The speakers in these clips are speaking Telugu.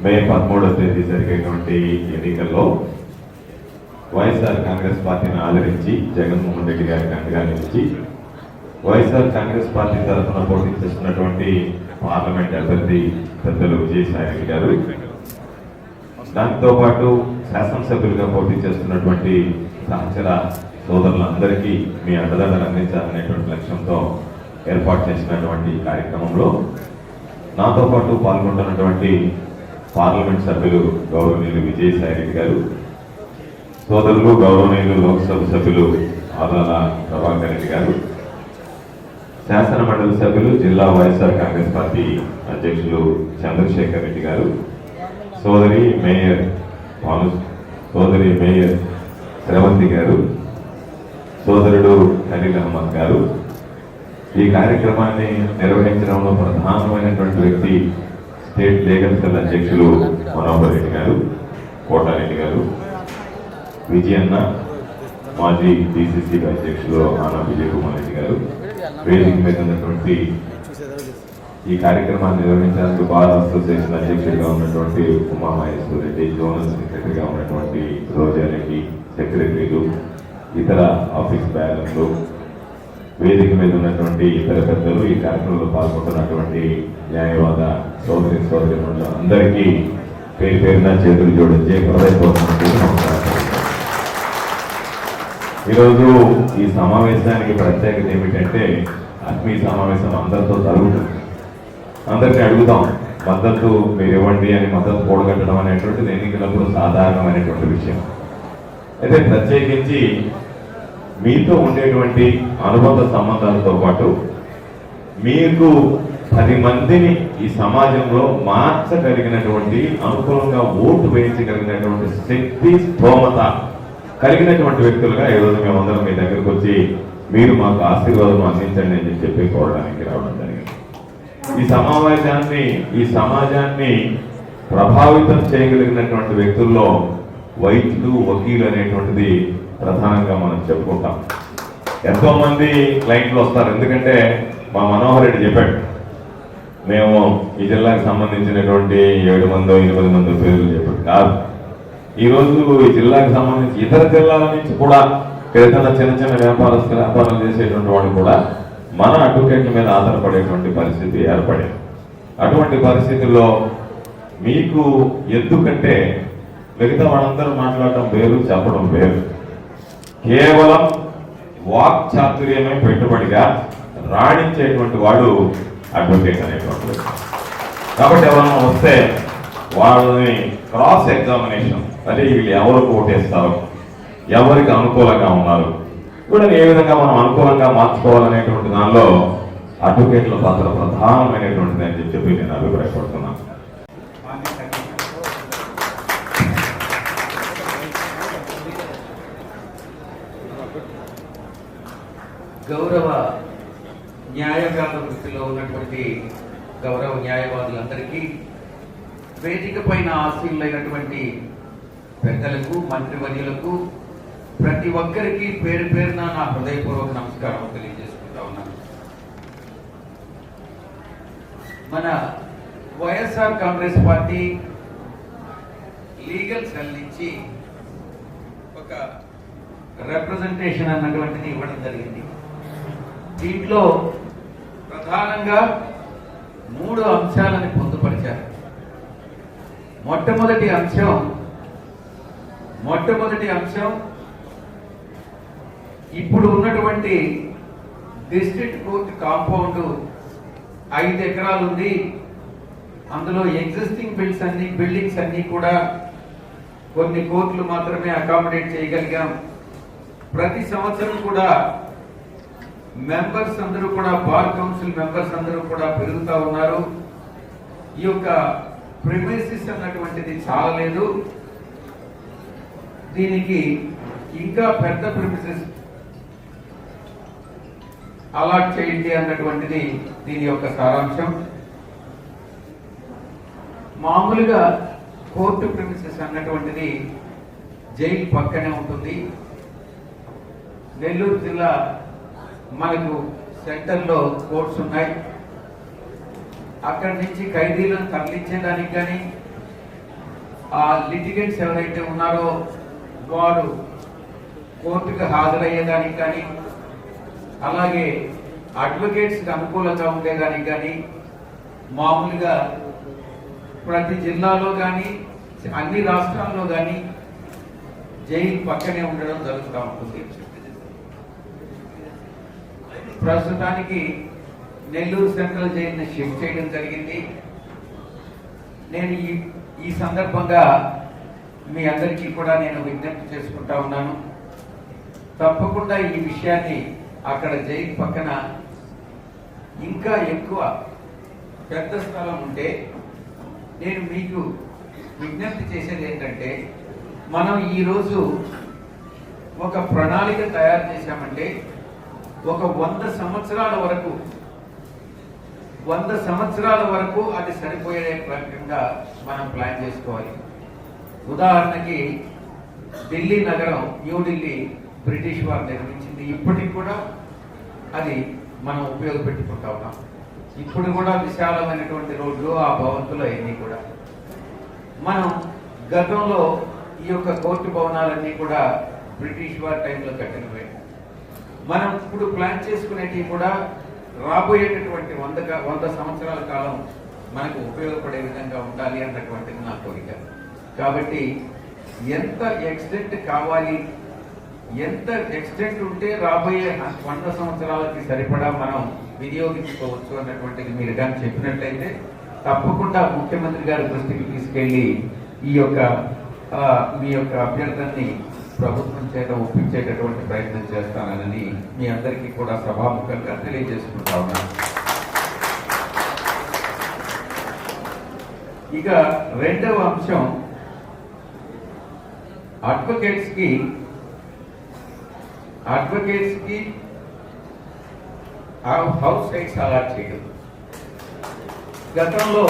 మే పదమూడవ తేదీ జరిగేటువంటి ఎన్నికల్లో వైఎస్ఆర్ కాంగ్రెస్ పార్టీని ఆదరించి జగన్మోహన్ రెడ్డి గారికి అండగా నిలిచి వైఎస్ఆర్ కాంగ్రెస్ పార్టీ తరఫున పోటీ చేస్తున్నటువంటి పార్లమెంట్ అభ్యర్థి పెద్దలు విజయసాయి రెడ్డి గారు. దాంతోపాటు శాసనసభ్యులుగా పోటీ చేస్తున్నటువంటి సహచర సోదరులందరికీ మీ అండదండలు అందించాలనేటువంటి లక్ష్యంతో ఏర్పాటు చేసినటువంటి కార్యక్రమంలో నాతో పాటు పాల్గొంటున్నటువంటి పార్లమెంట్ సభ్యులు గౌరవనీయులు విజయసాయి రెడ్డి గారు సోదరులు గౌరవనీయులు లోక్సభ సభ్యులు ఆదాల ప్రభాకర్ రెడ్డి గారు శాసన మండలి సభ్యులు జిల్లా వైఎస్ఆర్ కాంగ్రెస్ పార్టీ అధ్యక్షులు చంద్రశేఖర్ రెడ్డి గారు సోదరి మేయర్ పాలు సోదరి మేయర్ శ్రవంతి గారు సోదరుడు ఖలీల్ అహ్మద్ గారు. ఈ కార్యక్రమాన్ని నిర్వహించడంలో ప్రధానమైనటువంటి వ్యక్తి స్టేట్ లీగల్ సెల్ అధ్యక్షులు మనోహర్ రెడ్డి గారు కోటారెడ్డి గారు విజయన్న మాజీ డిసిసి అధ్యక్షులు ఆనా విజయ్ కుమార్ రెడ్డి గారు వేదిక మీద ఉన్నటువంటి ఈ కార్యక్రమాన్ని నిర్వహించడానికి బార్ అసోసియేషన్ అధ్యక్షుడిగా ఉన్నటువంటి ఉమా మహేశ్వర్ రెడ్డి జోనల్ సెక్రటరీగా ఉన్నటువంటి రోజారెడ్డి సెక్రటరీలు ఇతర ఆఫీస్ బ్యాలెన్స్లు వేదిక మీద ఉన్నటువంటి ఇతర పెద్దలు ఈ కార్యక్రమంలో పాల్గొంటున్నటువంటి న్యాయవాద సోదరి సోదరి అందరికీ పేరు పేరున చేతులు జోడించి ఈరోజు ఈ సమావేశానికి ప్రత్యేకత ఏమిటంటే ఆత్మీయ సమావేశం అందరితో జరుగుతుంది. అందరినీ అడుగుతాం మద్దతు మీరు ఇవ్వండి అని మద్దతు కూడగట్టడం అనేటువంటిది ఎన్నికలప్పుడు సాధారణమైనటువంటి విషయం. అయితే ప్రత్యేకించి మీతో ఉండేటువంటి అనుబంధ సంబంధాలతో పాటు మీకు పది మందిని ఈ సమాజంలో మార్చగలిగినటువంటి అనుకూలంగా ఓటు వేయించగలిగినటువంటి శక్తి స్తోమత కలిగినటువంటి వ్యక్తులుగా ఈరోజు మేమందరం మీ దగ్గరకు వచ్చి మీరు మాకు ఆశీర్వాదం అందించండి అని చెప్పి కోరడానికి రావడం జరిగింది. ఈ సమావేశాన్ని ఈ సమాజాన్ని ప్రభావితం చేయగలిగినటువంటి వ్యక్తుల్లో వైద్యులు వకీలు అనేటువంటిది ప్రధానంగా మనం చెప్పుకుంటాం. ఎంతోమంది క్లయింట్లు వస్తారు. ఎందుకంటే మా మనోహర్ రెడ్డి చెప్పాడు మేము ఈ జిల్లాకు సంబంధించినటువంటి ఏడు మందో ఎనిమిది మందో పేర్లు చెప్పాడు. కాదు. ఈ రోజు ఈ జిల్లాకు సంబంధించి ఇతర జిల్లాల నుంచి కూడా ఏదైనా చిన్న చిన్న వ్యాపారస్తులు వ్యాపారం చేసేటువంటి వాళ్ళు కూడా మన అడ్వకేట్ల మీద ఆధారపడేటువంటి పరిస్థితి ఏర్పడింది. అటువంటి పరిస్థితుల్లో మీకు ఎందుకంటే మిగతా వాళ్ళందరూ మాట్లాడటం వేరు చెప్పడం వేరు. కేవలం వాక్ చాతుర్యమే పెట్టుబడిగా రాణించేటువంటి వాడు అడ్వకేట్ అనేటువంటి కాబట్టి ఎవరన్నా వస్తే వాళ్ళని క్రాస్ ఎగ్జామినేషన్ అదే వీళ్ళు ఎవరికి ఓటేస్తారు ఎవరికి అనుకూలంగా ఉన్నారు కూడా ఏ విధంగా మనం అనుకూలంగా మార్చుకోవాలనేటువంటి దానిలో అడ్వకేట్ల పాత్ర ప్రధానమైనటువంటిది అని చెప్పి నేను అభిప్రాయపడుతున్నాను. గౌరవ న్యాయవాద వృత్తిలో ఉన్నటువంటి గౌరవ న్యాయవాదులందరికీ వేదిక పైన ఆశీనులైనటువంటి పెద్దలకు మంత్రివర్యులకు ప్రతి ఒక్కరికి పేరు పేరున నా హృదయపూర్వక నమస్కారం తెలియజేసుకుంటా ఉన్నాను. మన YSR Congress party legal cell నుంచి ఒక రిప్రజెంటేషన్ అన్నటువంటిది ఇవ్వడం జరిగింది. దీంట్లో ప్రధానంగా మూడు అంశాలను పొందుపరిచారు. మొట్టమొదటి అంశం మొట్టమొదటి అంశం ఇప్పుడు ఉన్నటువంటి డిస్ట్రిక్ట్ కోర్టు కాంపౌండ్ ఐదు ఎకరాలు ఉంది. అందులో ఎగ్జిస్టింగ్ బిల్డ్స్ అన్ని బిల్డింగ్స్ అన్ని కూడా కొన్ని కోట్లు మాత్రమే అకామిడేట్ చేయగలిగాం. ప్రతి సంవత్సరం కూడా మెంబర్స్ అందరూ కూడా బార్ కౌన్సిల్ మెంబర్స్ అందరూ కూడా పెరుగుతూ ఉన్నారు. ఈ యొక్క ప్రిమైసిస్ అన్నటువంటిది చాలలేదు దీనికి ఇంకా పెద్ద ప్రిమిసెస్ అలాట్ చేయండి అన్నటువంటిది దీని యొక్క సారాంశం. మామూలుగా కోర్టు ప్రిమిసెస్ అన్నటువంటిది జైలు పక్కనే ఉంటుంది. నెల్లూరు జిల్లా మనకు సెంటర్లో కోర్ట్స్ ఉన్నాయి. అక్కడి నుంచి ఖైదీలను తరలించేదానికి కానీ ఆ లిటిగెంట్స్ ఎవరైతే ఉన్నారో వారు కోర్టుకు హాజరయ్యేదానికి కానీ అలాగే అడ్వకేట్స్కి అనుకూలంగా ఉండేదానికి కానీ మామూలుగా ప్రతి జిల్లాలో కానీ అన్ని రాష్ట్రాల్లో కానీ జైలు పక్కనే ఉండడం జరుగుతూ ఉంటుంది. ప్రస్తుతానికి నెల్లూరు సెంట్రల్ జైలుని షిఫ్ట్ చేయడం జరిగింది. నేను ఈ ఈ సందర్భంగా మీ అందరికీ కూడా నేను విజ్ఞప్తి చేసుకుంటా ఉన్నాను. తప్పకుండా ఈ విషయాన్ని అక్కడ జైలు పక్కన ఇంకా ఎక్కువ పెద్ద స్థలం ఉంటే నేను మీకు విజ్ఞప్తి చేసేది ఏంటంటే మనం ఈరోజు ఒక ప్రణాళిక తయారు చేశామంటే ఒక వంద సంవత్సరాల వరకు వంద సంవత్సరాల వరకు అది సరిపోయే రకంగా మనం ప్లాన్ చేసుకోవాలి. ఉదాహరణకి ఢిల్లీ నగరం న్యూఢిల్లీ బ్రిటిష్ వారు నిర్మించింది. ఇప్పటికి కూడా అది మనం ఉపయోగపెట్టుకుంటా ఉన్నాం. ఇప్పుడు కూడా విశాలమైనటువంటి రోడ్లు ఆ భవంతులు అవన్నీ కూడా. మనం గతంలో ఈ యొక్క కోర్టు భవనాలన్నీ కూడా బ్రిటిష్ వారి టైంలో కట్టినవే. మనం ఇప్పుడు ప్లాన్ చేసుకునేటివి కూడా రాబోయేటటువంటి వంద వంద సంవత్సరాల కాలం మనకు ఉపయోగపడే విధంగా ఉండాలి అన్నటువంటిది నా కోరిక. కాబట్టి ఎంత ఎక్స్టెంట్ కావాలి ఎంత ఎక్స్టెంట్ ఉంటే రాబోయే వంద సంవత్సరాలకి సరిపడా మనం వినియోగించుకోవచ్చు అన్నటువంటిది మీరు కానీ చెప్పినట్లయితే తప్పకుండా ముఖ్యమంత్రి గారి దృష్టికి తీసుకెళ్ళి ఈ యొక్క మీ యొక్క అభ్యర్థనని ప్రభుత్వం చేత ఒప్పించేటటువంటి ప్రయత్నం చేస్తానని మీ అందరికీ కూడా సభాముఖంగా తెలియజేసుకుంటా ఉన్నాను ఇక రెండవ అంశం అడ్వకేట్స్కి అడ్వకేట్స్కి హౌస్ సైట్స్ అలాట్ చేయడం. గతంలో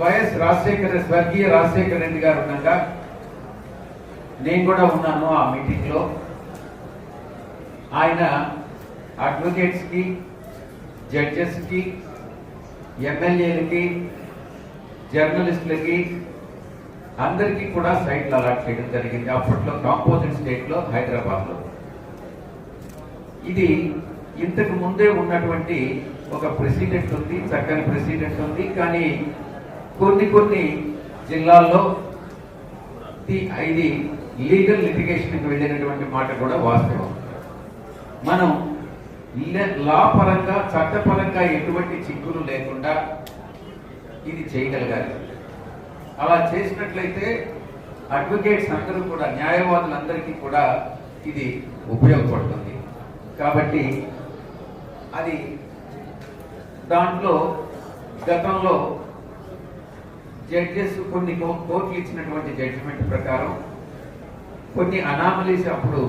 వైఎస్ రాజశేఖర స్వర్గీయ రాజశేఖర రెడ్డి గారు ఉండగా నేను కూడా ఉన్నాను ఆ మీటింగ్లో ఆయన అడ్వకేట్స్కి జడ్జెస్కి ఎమ్మెల్యేలకి జర్నలిస్టులకి అందరికీ కూడా సైట్లు అలాట్ చేయడం జరిగింది. అప్పట్లో కాంపోజిట్ స్టేట్లో హైదరాబాద్లో. ఇది ఇంతకు ముందే ఉన్నటువంటి ఒక ప్రెసిడెంట్ ఉంది చక్కని ప్రెసిడెంట్ ఉంది. కానీ కొన్ని కొన్ని జిల్లాల్లో ఇది లీగల్ లిటిగేషన్కి వెళ్ళినటువంటి మాట కూడా వాస్తవం. మనం లా పరంగా చట్టపరంగా ఎటువంటి చిక్కులు లేకుండా ఇది చేయగలగాలి. అలా చేసినట్లయితే అడ్వకేట్స్ అందరూ కూడా న్యాయవాదులందరికీ కూడా ఇది ఉపయోగపడుతుంది. కాబట్టి అది దాంట్లో గతంలో జడ్జెస్ కొన్ని కో- కోర్టులు ఇచ్చినటువంటి జడ్జిమెంట్ ప్రకారం కొన్ని అనామలీస్ అప్పుడు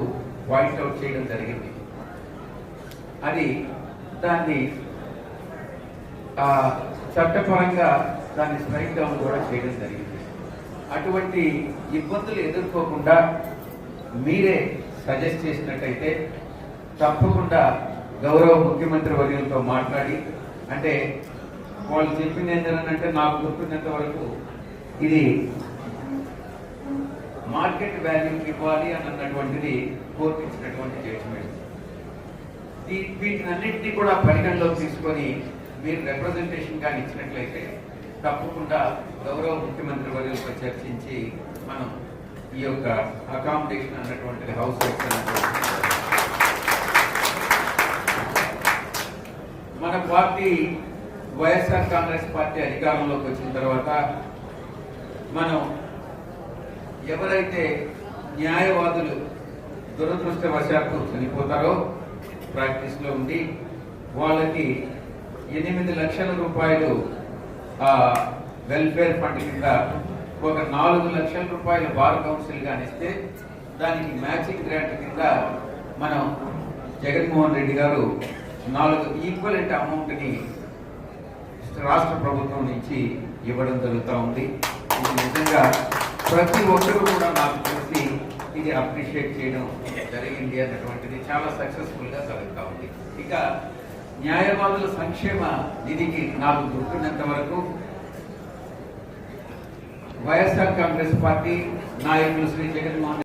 పాయింట్ అవుట్ చేయడం జరిగింది. అది దాన్ని ఆ, చట్టపరంగా దాన్ని స్ట్రైక్ డౌన్ కూడా చేయడం జరిగింది. అటువంటి ఇబ్బందులు ఎదుర్కోకుండా మీరే సజెస్ట్ చేసినట్టయితే తప్పకుండా గౌరవ ముఖ్యమంత్రి వర్యులతో మాట్లాడి అంటే వాళ్ళు చెప్పింది ఏంటంటే నాకు గుర్తున్నంత వరకు ఇది మార్కెట్ వాల్యూకి ఇవ్వాలి అని అన్నటువంటిది కోర్పించినటువంటి ఇచ్చినటువంటి జడ్జిమెంట్ వీటినన్నింటినీ కూడా పరిగణలోకి తీసుకొని మీరు రిప్రజెంటేషన్ కానీ ఇచ్చినట్లయితే తప్పకుండా గౌరవ ముఖ్యమంత్రి వర్యులతో చర్చించి మనం ఈ యొక్క అకామిడేషన్ అన్నటువంటిది హౌస్ మన పార్టీ వైఎస్ఆర్ కాంగ్రెస్ పార్టీ అధికారంలోకి వచ్చిన తర్వాత మనం ఎవరైతే న్యాయవాదులు దురదృష్టవశాత్తు చనిపోతారో ప్రాక్టీస్లో ఉండి వాళ్ళకి ఎనిమిది లక్షల రూపాయలు ఆ వెల్ఫేర్ ఫండ్ కింద ఒక నాలుగు లక్షల రూపాయలు బార్ కౌన్సిల్ ఇస్తే దానికి మ్యాచింగ్ గ్రాంట్ కింద మనం జగన్మోహన్ రెడ్డి గారు నాలుగు ఈక్వలెంట్ అమౌంట్ని రాష్ట్ర ప్రభుత్వం నుంచి ఇవ్వడం జరుగుతూ ఉంది. ఇది నిజంగా ప్రతి ఒక్కరూ కూడా నాకు తెలిసి ఇది అప్రిషియేట్ చేయడం జరిగింది అన్నటువంటిది చాలా సక్సెస్ఫుల్గా జరుగుతూ ఉంది. ఇక న్యాయవాదుల సంక్షేమ నిధికి నాకు గుర్తున్నంత వరకు వైఎస్ఆర్ కాంగ్రెస్ పార్టీ నాయకులు శ్రీ జగన్మోహన్